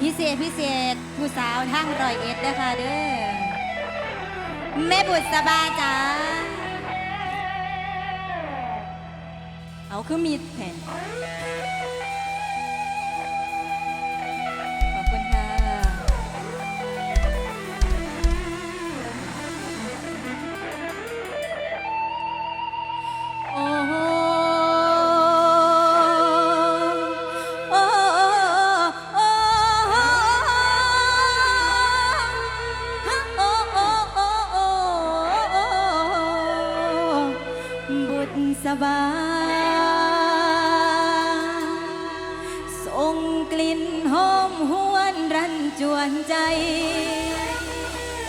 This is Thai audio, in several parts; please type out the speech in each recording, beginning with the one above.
พิเศษพิเศษผู้สาวทั้งรอยเอ็ดนะคะเด้อแม่บุตรสบายจ้าเอาคือมีดแผ่น จวนใจ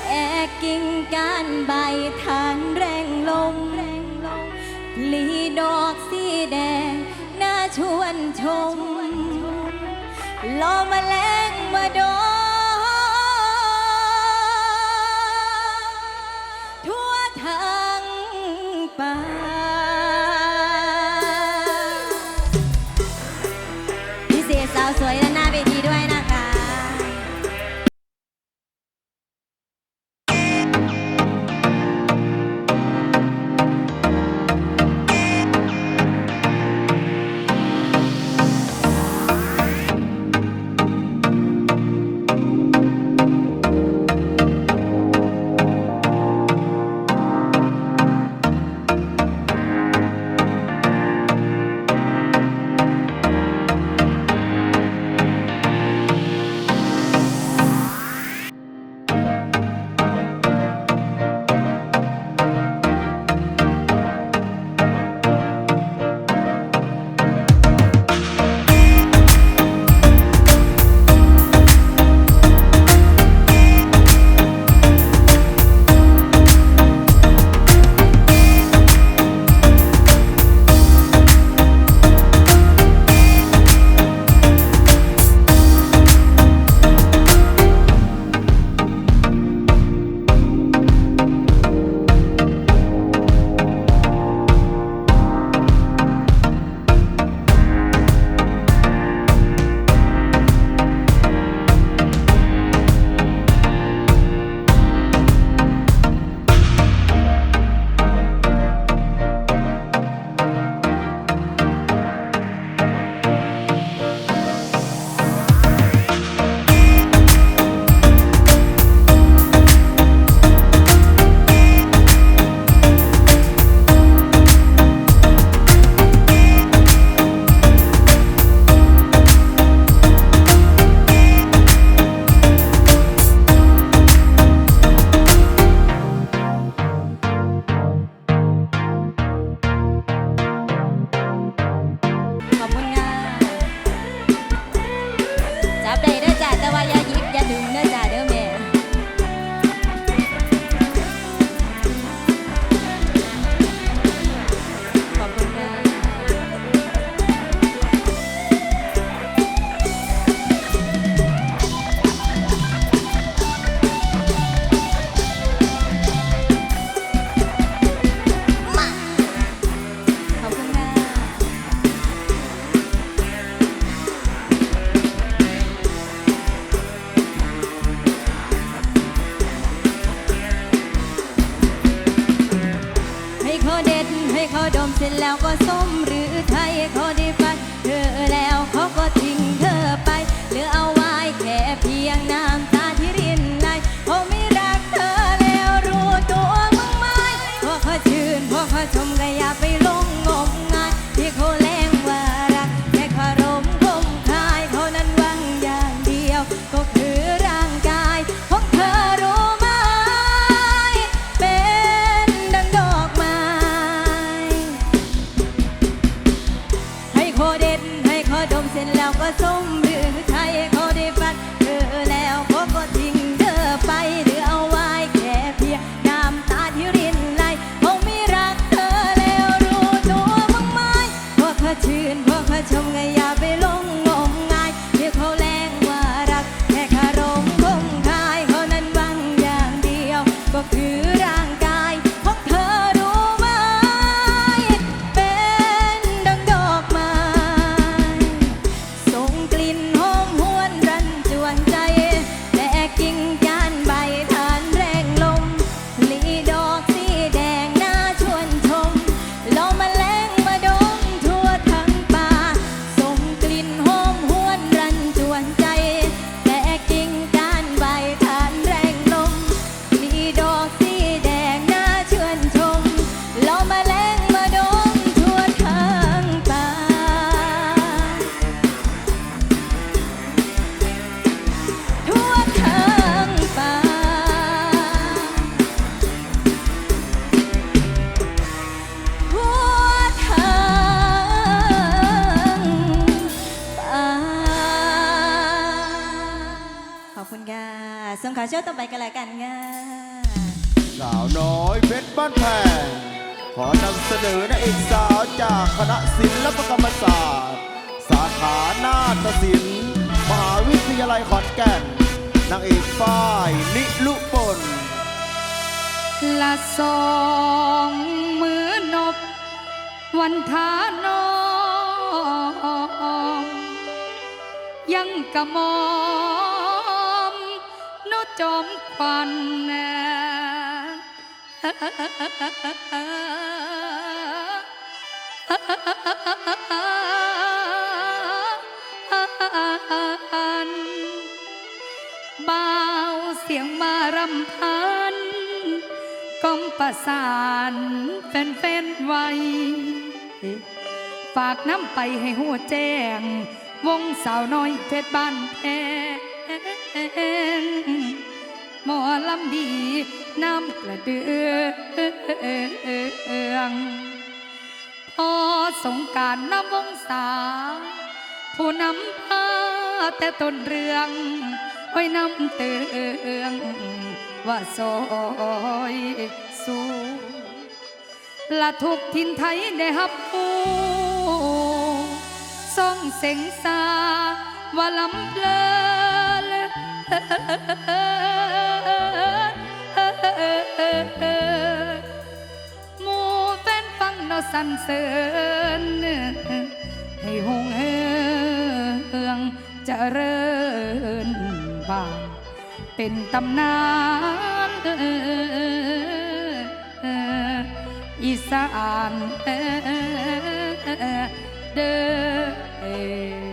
แอกกิ่งการใบทานแรงลมลีดอกสีแดง น่าชวนชมลอมาแล้ว ให้เขาดมเสร็จแล้วก็ส้มหรือไทยเขาได้ฟันเธอแล้วเขาก็ทิ้ง คุณค่ะส่งข่าวเชื่อต่อไปกันแล้วกันค่ะสาวน้อยเพชรบ้านแพงขอนำเสนอนางเอกสาวจากคณะศิลปกรรมศาสตร์ สาขานาฏศิลป์มหาวิทยาลัยขอนแก่นนางเอกฝ้ายนิลุปนละสองมือนบ วันทานอมยังกะมอมโน จอมควันเบาวเสียงมารำพันก้มประสานแฟนๆไว้ ฝากน้ำไปให้หัวแจ้ง วงสาวน้อยเพชรบ้านแพง ลำดีน้ำประเดืองพอสงการน้ำวงสา ผู้นำพาแต่ต้นเรื่องโอ้น้ำเตืองว่าซอยสู้ละทุกทินไทยได้ฮับผู้ส่องเสงสาว่าลำเพลิน สันเสริญให้หงเฮืองเจริญบานเป็นตำนานอีสานเด้อ